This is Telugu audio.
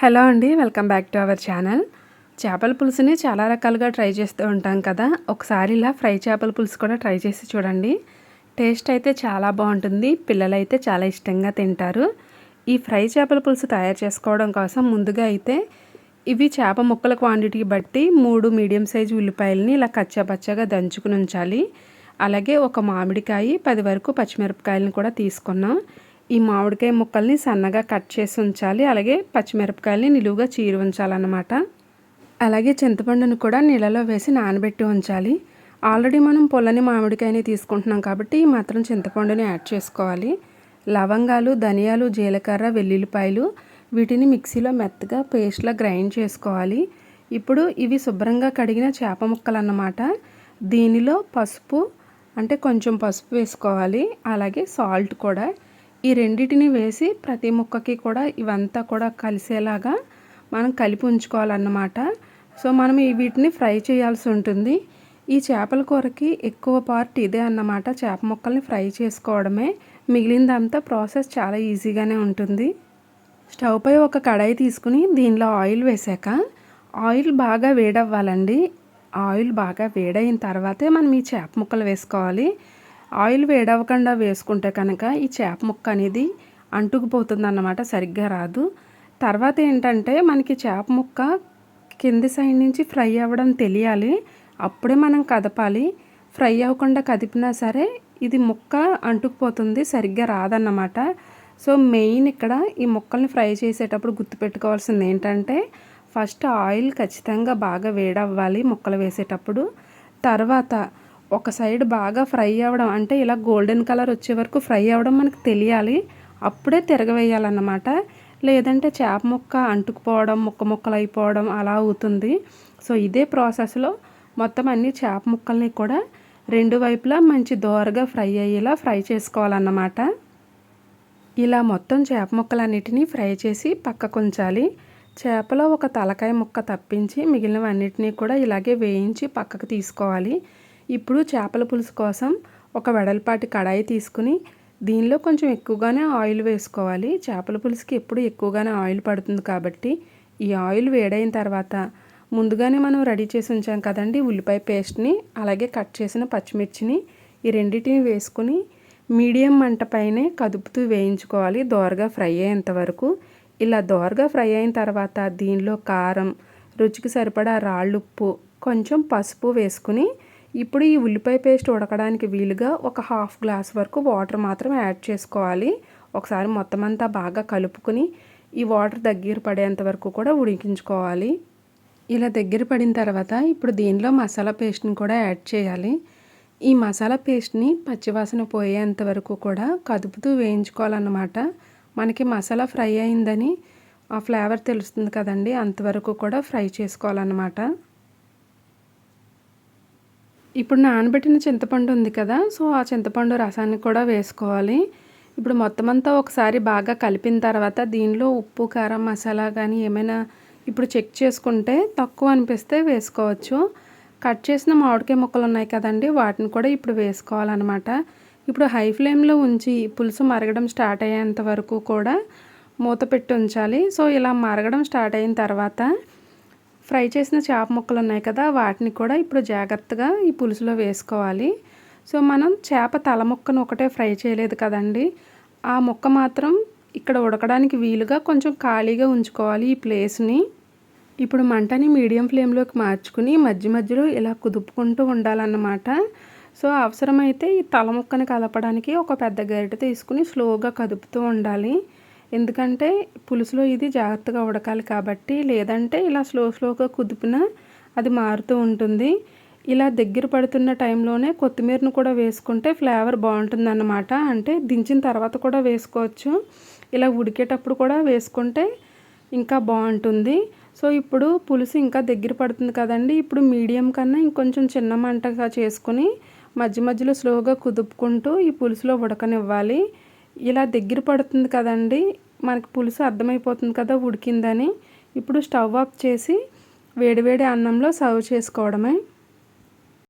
హలో అండి welcome back to our channel. చేపల పులుసుని చాలా రకాలుగా ట్రై చేస్తూ ఉంటాం కదా. ఒకసారి ఇలా ఫ్రై చేపల పులుసు కూడా ట్రై చేసి చూడండి. టేస్ట్ అయితే చాలా బాగుంటుంది. పిల్లలైతే చాలా ఇష్టంగా తింటారు. ఈ ఫ్రై చేపల పులుసు తయారు చేసుకోవడం కోసం ముందుగా అయితే ఇవి చేప ముక్కల క్వాంటిటీ బట్టి మూడు మీడియం సైజు ఉల్లిపాయలని ఇలా కచ్చాపచ్చగా దంచుకుని ఉంచాలి. అలాగే ఒక మామిడికాయ పది వరకు పచ్చిమిరపకాయలను కూడా తీసుకున్నాం. ఈ మామిడికాయ ముక్కల్ని సన్నగా కట్ చేసి ఉంచాలి. అలాగే పచ్చిమిరపకాయలని నిలువుగా చీరి ఉంచాలన్నమాట. అలాగే చింతపండును కూడా నీళ్ళలో వేసి నానబెట్టి ఉంచాలి. ఆల్రెడీ మనం పొల్లని మామిడికాయని తీసుకుంటున్నాం కాబట్టి ఈ మాత్రం చింతపండుని యాడ్ చేసుకోవాలి. లవంగాలు ధనియాలు జీలకర్ర వెల్లుల్లిపాయలు వీటిని మిక్సీలో మెత్తగా పేస్ట్లా గ్రైండ్ చేసుకోవాలి. ఇప్పుడు ఇవి శుభ్రంగా కడిగిన చేప ముక్కలు అన్నమాట దీనిలో పసుపు అంటే కొంచెం పసుపు వేసుకోవాలి. అలాగే సాల్ట్ కూడా ఈ రెండింటిని వేసి ప్రతి ముక్కకి కూడా ఇవంతా కూడా కలిసేలాగా మనం కలిపి ఉంచుకోవాలన్నమాట. సో మనం ఈ వీటిని ఫ్రై చేయాల్సి ఉంటుంది. ఈ చేపల కూరకి ఎక్కువ పార్ట్ ఇదే అన్నమాట. చేప ముక్కల్ని ఫ్రై చేసుకోవడమే. మిగిలిందంతా ప్రాసెస్ చాలా ఈజీగానే ఉంటుంది. స్టవ్ పై ఒక కడాయి తీసుకుని దీనిలో ఆయిల్ వేసాక ఆయిల్ బాగా వేడవ్వాలండి. ఆయిల్ బాగా వేడైన తర్వాతే మనం ఈ చేప ముక్కలు వేసుకోవాలి. ఆయిల్ వేడవకుండా వేసుకుంటే కనుక ఈ చేప ముక్క అనేది అంటుకుపోతుంది అన్నమాట సరిగ్గా రాదు. తర్వాత ఏంటంటే మనకి చేప ముక్క కింది సైడ్ నుంచి ఫ్రై అవ్వడం తెలియాలి అప్పుడే మనం కదపాలి. ఫ్రై అవ్వకుండా కదిపినా సరే ఇది ముక్క అంటుకుపోతుంది సరిగ్గా రాదన్నమాట. సో మెయిన్ ఇక్కడ ఈ ముక్కల్ని ఫ్రై చేసేటప్పుడు గుర్తుపెట్టుకోవాల్సింది ఏంటంటే ఫస్ట్ ఆయిల్ ఖచ్చితంగా బాగా వేడవ్వాలి ముక్కలు వేసేటప్పుడు. తర్వాత ఒక సైడ్ బాగా ఫ్రై అవ్వడం అంటే ఇలా గోల్డెన్ కలర్ వచ్చే వరకు ఫ్రై అవ్వడం మనకు తెలియాలి. అప్పుడే తిరగవేయాలన్నమాట. లేదంటే చేప ముక్క అంటుకుపోవడం ముక్క ముక్కలు అయిపోవడం అలా అవుతుంది. సో ఇదే ప్రాసెస్లో మొత్తం అన్ని చేప ముక్కల్ని కూడా రెండు వైపులా మంచి దోరగా ఫ్రై అయ్యేలా ఫ్రై చేసుకోవాలన్నమాట. ఇలా మొత్తం చేప ముక్కలన్నిటినీ ఫ్రై చేసి పక్కకు ఉంచాలి. చేపలో ఒక తలకాయ ముక్క తప్పించి మిగిలినవన్నిటినీ కూడా ఇలాగే వేయించి పక్కకు తీసుకోవాలి. ఇప్పుడు చేపల పులుసు కోసం ఒక వెడల్పాటి కడాయి తీసుకుని దీనిలో కొంచెం ఎక్కువగానే ఆయిల్ వేసుకోవాలి. చేపల పులుసుకి ఎప్పుడు ఎక్కువగానే ఆయిల్ పడుతుంది కాబట్టి ఈ ఆయిల్ వేడైన తర్వాత ముందుగానే మనం రెడీ చేసి ఉంచాం కదండి ఉల్లిపాయ పేస్ట్ని అలాగే కట్ చేసిన పచ్చిమిర్చిని ఈ రెండింటిని వేసుకుని మీడియం మంట పైనే కదుపుతూ వేయించుకోవాలి. దోరగా ఫ్రై అయ్యేంత వరకు ఇలా దోరగా ఫ్రై అయిన తర్వాత దీనిలో కారం రుచికి సరిపడా రాళ్ళు ఉప్పు కొంచెం పసుపు వేసుకుని ఇప్పుడు ఈ ఉల్లిపాయ పేస్ట్ ఉడకడానికి వీలుగా ఒక హాఫ్ గ్లాస్ వరకు వాటర్ మాత్రం యాడ్ చేసుకోవాలి. ఒకసారి మొత్తం అంతా బాగా కలుపుకుని ఈ వాటర్ దగ్గర పడేంత వరకు కూడా ఉడికించుకోవాలి. ఇలా దగ్గర పడిన తర్వాత ఇప్పుడు దీనిలో మసాలా పేస్ట్ని కూడా యాడ్ చేయాలి. ఈ మసాలా పేస్ట్ని పచ్చివాసన పోయేంత వరకు కూడా కదుపుతూ వేయించుకోవాలన్నమాట. మనకి మసాలా ఫ్రై అయిందని ఆ ఫ్లేవర్ తెలుస్తుంది కదండి అంతవరకు కూడా ఫ్రై చేసుకోవాలన్నమాట. ఇప్పుడు నానబెట్టిన చింతపండు ఉంది కదా సో ఆ చింతపండు రసాన్ని కూడా వేసుకోవాలి. ఇప్పుడు మొత్తం అంతా ఒకసారి బాగా కలిపిన తర్వాత దీనిలో ఉప్పు కారం మసాలా కానీ ఏమైనా ఇప్పుడు చెక్ చేసుకుంటే తక్కువ అనిపిస్తే వేసుకోవచ్చు. కట్ చేసిన మామిడికాయ ముక్కలు ఉన్నాయి కదండి వాటిని కూడా ఇప్పుడు వేసుకోవాలన్నమాట. ఇప్పుడు హై ఫ్లేమ్లో ఉంచి పులుసు మరగడం స్టార్ట్ అయ్యేంత వరకు కూడా మూత పెట్టి ఉంచాలి. సో ఇలా మరగడం స్టార్ట్ అయిన తర్వాత ఫ్రై చేసిన చేప ముక్కలు ఉన్నాయి కదా వాటిని కూడా ఇప్పుడు జాగ్రత్తగా ఈ పులుసులో వేసుకోవాలి. సో మనం చేప తల ముక్కను ఒకటే ఫ్రై చేయలేదు కదండి. ఆ ముక్క మాత్రం ఇక్కడ ఉడకడానికి వీలుగా కొంచెం ఖాళీగా ఉంచుకోవాలి ఈ ప్లేస్ని. ఇప్పుడు మంటని మీడియం ఫ్లేమ్లోకి మార్చుకుని మధ్య మధ్యలో ఇలా కుదుపుకుంటూ ఉండాలన్నమాట. సో అవసరమైతే ఈ తల ముక్కని కలపడానికి ఒక పెద్ద గరిటె తీసుకుని స్లోగా కదుపుతూ ఉండాలి. ఎందుకంటే పులుసులో ఇది జాగ్రత్తగా ఉడకాలి కాబట్టి లేదంటే ఇలా స్లో స్లోగా కుదిపినా అది మారుతూ ఉంటుంది. ఇలా దగ్గర పడుతున్న టైంలోనే కొత్తిమీరను కూడా వేసుకుంటే ఫ్లేవర్ బాగుంటుంది అన్నమాట అంటే దించిన తర్వాత కూడా వేసుకోవచ్చు. ఇలా ఉడికేటప్పుడు కూడా వేసుకుంటే ఇంకా బాగుంటుంది. సో ఇప్పుడు పులుసు ఇంకా దగ్గర పడుతుంది కదండి. ఇప్పుడు మీడియం కన్నా ఇంకొంచెం చిన్న మంటగా చేసుకుని మధ్య మధ్యలో స్లోగా కుదుపుకుంటూ ఈ పులుసులో ఉడకనివ్వాలి. ఇలా దగ్గర పడుతుంది కదండి మనకి పులుసు అర్థమైపోతుంది కదా ఉడికిందని. ఇప్పుడు స్టవ్ ఆఫ్ చేసి వేడివేడి అన్నంలో సర్వ్ చేసుకోవడమే.